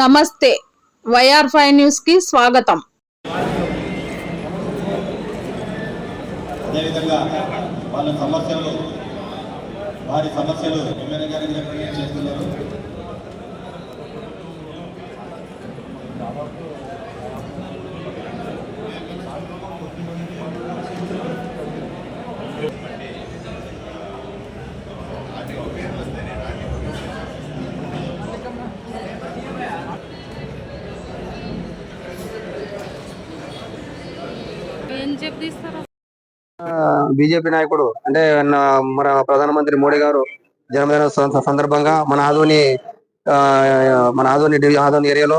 నమస్తే. YR five న్యూస్కి స్వాగతం. అదేవిధంగా వాళ్ళ సమస్యలు వారి సమస్యలు ఎమ్మెల్యే గారికి బీజేపీ నాయకుడు అంటే మన ప్రధానమంత్రి మోడీ గారు జన్మదిన సందర్భంగా మన ఆదోని మన ఆదోని ఆదోని ఏరియాలో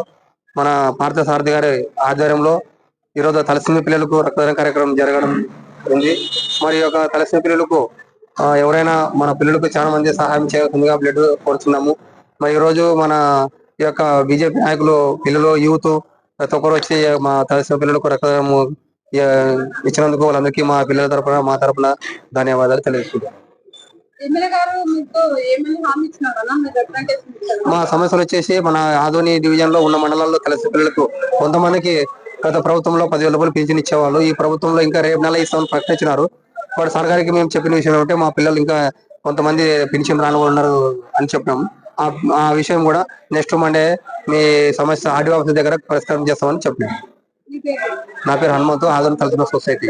మన పార్థ సారథి గారి ఆధ్వర్యంలో ఈరోజు తలసీమి పిల్లలకు రక్తదాన కార్యక్రమం జరగడం ఉంది మరి యొక్క తలసిన పిల్లలకు ఎవరైనా మన పిల్లలకు చాలా మంది సహాయం చేయాల్సిందిగా బ్లడ్ కోరుతున్నాము మరి ఈ రోజు మన ఈ యొక్క బీజేపీ నాయకులు పిల్లలు యూత్ ప్రతి ఒక్కరు వచ్చి మా తలసిన పిల్లలకు రక్తదానం ఇచ్చినందుకు వాళ్ళందరికీ మా పిల్లల తరపున మా తరపున ధన్యవాదాలు తెలియజేస్తున్నాం ఎమ్మెల్యే గారు మీకు ఏమైనా హామీ ఇచ్చినారా? మీరు రిప్రజెంటేషన్ ఇచ్చారా మా సమస్యలు వచ్చేసి మన ఆదోని డివిజన్లో ఉన్న మండలాల్లో కలిసి పిల్లలకు కొంతమందికి గత ప్రభుత్వంలో పదివేల రూపాయలు పింఛన్ ఇచ్చేవాళ్ళు. ఈ ప్రభుత్వంలో ఇంకా రేపు నెల ఇస్తామని ప్రకటించినారు. వాడు సర్కారికి మేము చెప్పిన విషయం ఏమంటే మా పిల్లలు ఇంకా కొంతమంది పింఛన్ రాని ఉన్నారు అని చెప్పినాము ఆ- విషయం కూడా నెక్స్ట్ మండే మీ సమస్య ఆడియో ఆఫీస్ దగ్గర పరిష్కారం చేస్తామని చెప్పినాం మీ పేరు నా పేరు హనుమంతు ఆదోని తలసిన సొసైటీ